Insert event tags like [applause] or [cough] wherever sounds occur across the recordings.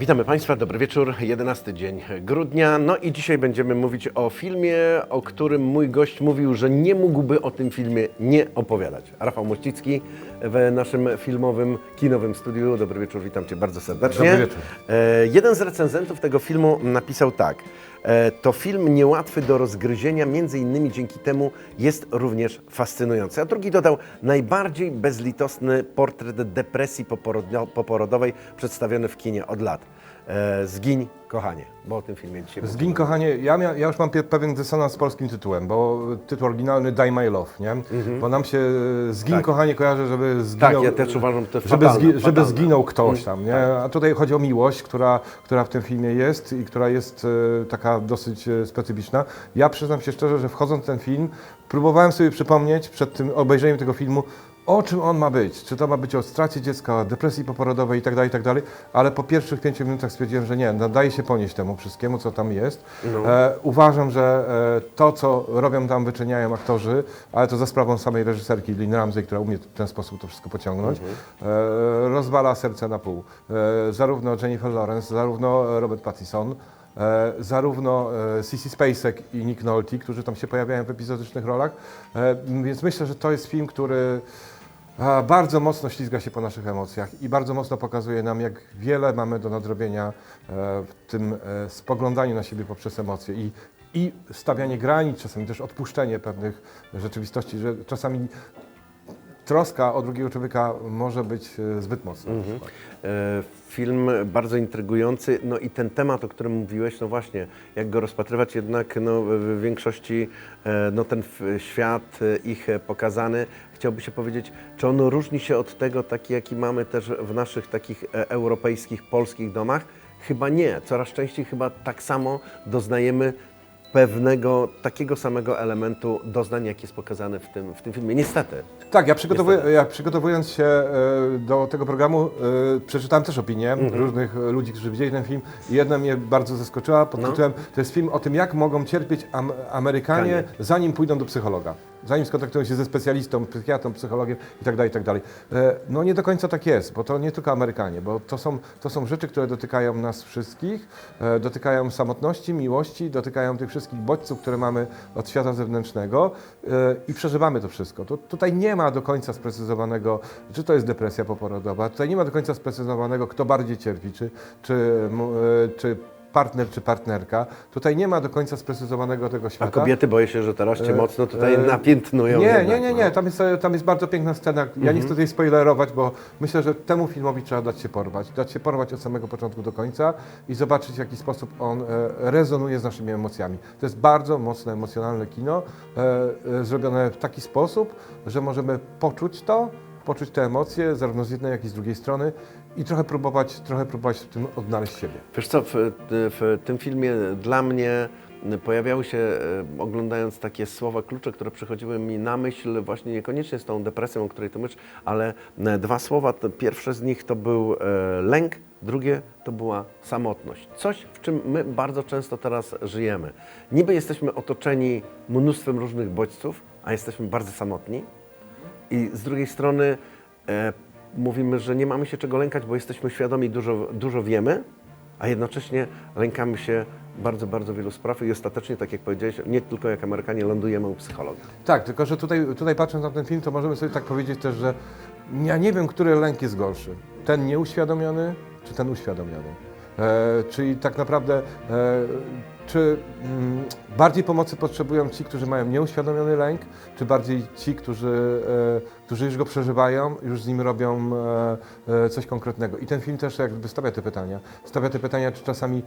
Witamy Państwa, dobry wieczór, 11 dzień grudnia. No i dzisiaj będziemy mówić o filmie, o którym mój gość mówił, że nie mógłby o tym filmie nie opowiadać. Rafał Mościcki w naszym filmowym, kinowym studiu. Dobry wieczór, witam Cię bardzo serdecznie. Dobry wieczór. E, jeden z recenzentów tego filmu napisał tak. E, to film niełatwy do rozgryzienia, między innymi dzięki temu jest również fascynujący. A drugi dodał, najbardziej bezlitosny portret depresji poporodowej przedstawiony w kinie od lat. E, Zgiń, kochanie, bo o tym filmie dzisiaj Zgin, kochanie, ja, mia, ja już mam pie- pewien dysonans z polskim tytułem, bo tytuł oryginalny Die My Love, nie? Bo nam się e, Zgin, Tak. kochanie kojarzy, żeby zginął... ja też uważam, to żeby, fatalne, zgi, żeby fatalne. zginął ktoś tam, nie? A tutaj chodzi o miłość, która, która w tym filmie jest i która jest e, taka dosyć e, specyficzna. Ja przyznam się szczerze, że wchodząc w ten film, próbowałem sobie przypomnieć przed tym obejrzeniem tego filmu, o czym on ma być. Czy to ma być o stracie dziecka, o depresji poporodowej i tak dalej, i tak. Ale po pierwszych pięciu minutach stwierdziłem, że nie, nadaje się ponieść temu wszystkiemu, co tam jest. E, uważam, że e, to, co robią tam, wyczyniają aktorzy, ale to za sprawą samej reżyserki Lynn Ramsey, która umie w ten sposób to wszystko pociągnąć, e, rozwala serce na pół. E, zarówno Jennifer Lawrence, zarówno Robert Pattinson, E, zarówno e, Sissy Spacek i Nick Nolte, którzy tam się pojawiają w epizodycznych rolach. E, więc myślę, że to jest film, który bardzo mocno ślizga się po naszych emocjach i bardzo mocno pokazuje nam, jak wiele mamy do nadrobienia e, w tym e, spoglądaniu na siebie poprzez emocje i, i stawianie granic, czasami też odpuszczenie pewnych rzeczywistości, że czasami troska o drugiego człowieka może być e, zbyt mocna. E, Film bardzo intrygujący, no i ten temat, o którym mówiłeś, no właśnie, jak go rozpatrywać jednak, no w większości, e, no ten świat ich pokazany, chciałby się powiedzieć, czy on różni się od tego, taki jaki mamy też w naszych takich europejskich, polskich domach? Chyba nie, coraz częściej chyba tak samo doznajemy pewnego takiego samego elementu doznań, jaki jest pokazany w tym, w tym filmie. Niestety. Tak, ja, przygotowuję, ja przygotowując się e, do tego programu, e, przeczytałem też opinie różnych e, ludzi, którzy widzieli ten film jedna mnie bardzo zaskoczyła pod No. tytułem to jest film o tym, jak mogą cierpieć am, Amerykanie, Kanie. zanim pójdą do psychologa. Zanim skontaktują się ze specjalistą, psychiatrą, psychologiem itd., itd. E, No nie do końca tak jest, bo to nie tylko Amerykanie, bo to są, to są rzeczy, które dotykają nas wszystkich, e, dotykają samotności, miłości, dotykają tych wszystkich bodźców, które mamy od świata zewnętrznego e, i przeżywamy to wszystko. Tu, tutaj nie ma do końca sprecyzowanego, czy to jest depresja poporodowa, tutaj nie ma do końca sprecyzowanego, kto bardziej cierpi, czy, czy, czy partner, czy partnerka. Tutaj nie ma do końca sprecyzowanego tego A świata. kobiety, boję się, że teraz Cię E, mocno tutaj e, napiętnują. Nie, jednak, nie, nie, nie. no. Tam jest, tam jest bardzo piękna scena. Ja nie chcę tutaj spoilerować, bo myślę, że temu filmowi trzeba dać się porwać. Dać się porwać od samego początku do końca i zobaczyć, w jaki sposób on e, rezonuje z naszymi emocjami. To jest bardzo mocne, emocjonalne kino, e, e, zrobione w taki sposób, że możemy poczuć to, poczuć te emocje, zarówno z jednej, jak i z drugiej strony i trochę próbować, trochę próbować w tym odnaleźć siebie. Wiesz co, w, w tym filmie dla mnie pojawiały się, e, oglądając takie słowa klucze, które przychodziły mi na myśl właśnie niekoniecznie z tą depresją, o której ty mówisz, ale e, dwa słowa. Pierwsze z nich to był e, lęk, drugie to była samotność. Coś, w czym my bardzo często teraz żyjemy. Niby jesteśmy otoczeni mnóstwem różnych bodźców, a jesteśmy bardzo samotni. I z drugiej strony e, mówimy, że nie mamy się czego lękać, bo jesteśmy świadomi, dużo, dużo wiemy, a jednocześnie lękamy się bardzo, bardzo wielu spraw i ostatecznie, tak jak powiedziałeś, nie tylko jak Amerykanie lądujemy u psychologa. Tak, tylko że tutaj, tutaj patrząc na ten film, to możemy sobie tak powiedzieć też, że ja nie wiem, który lęk jest gorszy. Ten nieuświadomiony, czy ten uświadomiony. E, czyli tak naprawdę, e, czy mm, bardziej pomocy potrzebują ci, którzy mają nieuświadomiony lęk, czy bardziej ci, którzy, e, którzy już go przeżywają, już z nim robią e, e, coś konkretnego. I ten film też jakby stawia te pytania. Stawia te pytania, czy czasami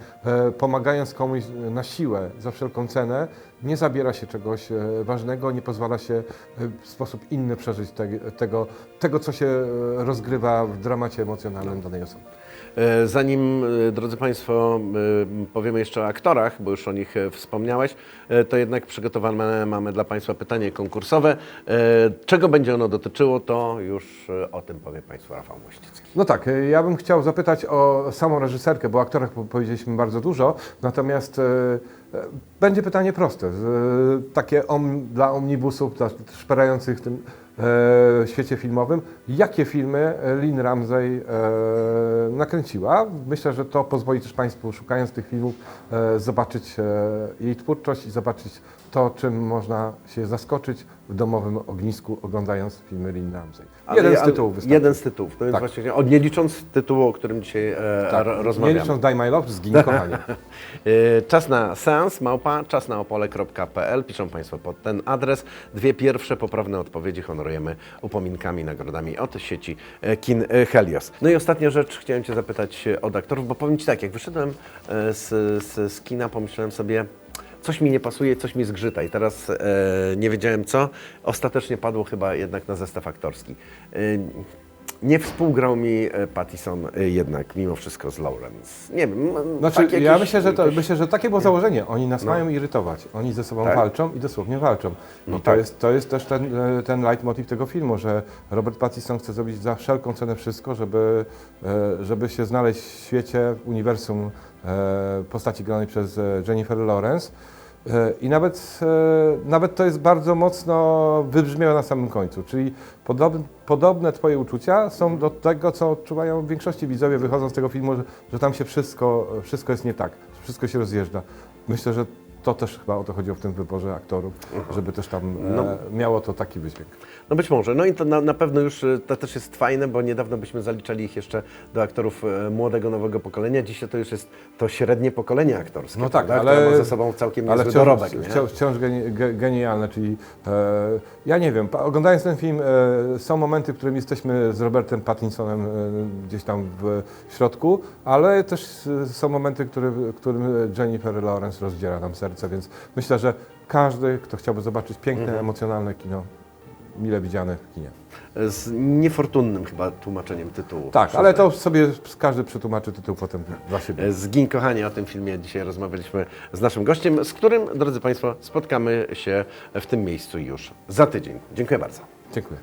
pomagając komuś na siłę, za wszelką cenę, nie zabiera się czegoś ważnego, nie pozwala się w sposób inny przeżyć te, tego, tego, co się rozgrywa w dramacie emocjonalnym danej osoby. E, Zanim, e, drodzy Państwo, e, powiemy jeszcze o aktorach, bo już o nich wspomniałeś, to jednak przygotowane mamy dla Państwa pytanie konkursowe. Czego będzie ono dotyczyło, to już o tym powie Państwu Rafał Mościcki. No tak, ja bym chciał zapytać o samą reżyserkę, bo o aktorach po- powiedzieliśmy bardzo dużo, natomiast będzie pytanie proste, takie om, dla omnibusów, dla szperających tym. W świecie filmowym, jakie filmy Lynn Ramsey e, nakręciła. Myślę, że to pozwoli też Państwu, szukając tych filmów, e, zobaczyć e, jej twórczość i zobaczyć to, czym można się zaskoczyć w domowym ognisku, oglądając filmy Lynn Ramsey. Jeden z tytułów wystarczy. Jeden z tytułów. No więc Tak. właśnie, o, nie licząc tytułu, o którym dzisiaj e, Tak. ro- Nie rozmawiamy. licząc Die My Love, zgin kochanie. [laughs] E, Czas na seans, małpa, czasnaopole.pl. Piszą Państwo pod ten adres. Dwie pierwsze poprawne odpowiedzi honorujemy upominkami, nagrodami od sieci e, kin e, Helios. No i ostatnia rzecz, chciałem Cię zapytać e, od aktorów, bo powiem Ci tak, jak wyszedłem e, z, z, z kina, pomyślałem sobie, coś mi nie pasuje, coś mi zgrzyta i teraz e, nie wiedziałem co. Ostatecznie padło chyba jednak na zestaw aktorski. E, nie współgrał mi e, Pattison e, jednak mimo wszystko z Lawrence. Nie wiem. Znaczy, tak ja jakieś- myślę, że to, jakieś- myślę, że takie było założenie. Oni nas mają irytować. Oni ze sobą Tak. walczą i dosłownie walczą. I No to, tak. jest, to jest też ten, e, ten leitmotiv tego filmu, że Robert Pattinson chce zrobić za wszelką cenę wszystko, żeby, żeby się znaleźć w świecie, w uniwersum postaci granej przez Jennifer Lawrence. E, I nawet, e, nawet to jest bardzo mocno wybrzmiałe na samym końcu, czyli podob, podobne Twoje uczucia są do tego, co odczuwają w większości widzowie wychodząc z tego filmu, że, że tam się wszystko, wszystko jest nie tak, wszystko się rozjeżdża. Myślę, że to też chyba o to chodziło w tym wyborze aktorów, żeby też tam e, No. miało to taki wydźwięk. No być może. No i to na, na pewno już e, to też jest fajne, bo niedawno byśmy zaliczali ich jeszcze do aktorów e, młodego, nowego pokolenia. Dzisiaj to już jest to średnie pokolenie aktorskie. No tak, prawda? ale- Które ma ze sobą całkiem Ale niezły wciąż, dorobek. wciąż, wciąż geni, ge, genialne, czyli e, ja nie wiem, oglądając ten film e, są momenty, w którym jesteśmy z Robertem Pattinsonem e, gdzieś tam w środku, ale też są momenty, który, w którym Jennifer Lawrence rozdziera nam serce, więc myślę, że każdy, kto chciałby zobaczyć piękne, Mhm. emocjonalne kino, mile widziane w kinie. Z niefortunnym chyba tłumaczeniem tytułu. Tak, ale to sobie każdy przetłumaczy tytuł potem dla siebie. E, Zgin kochanie, o tym filmie dzisiaj rozmawialiśmy z naszym gościem, z którym, drodzy Państwo, spotkamy się w tym miejscu już za tydzień. Dziękuję bardzo. Dziękuję.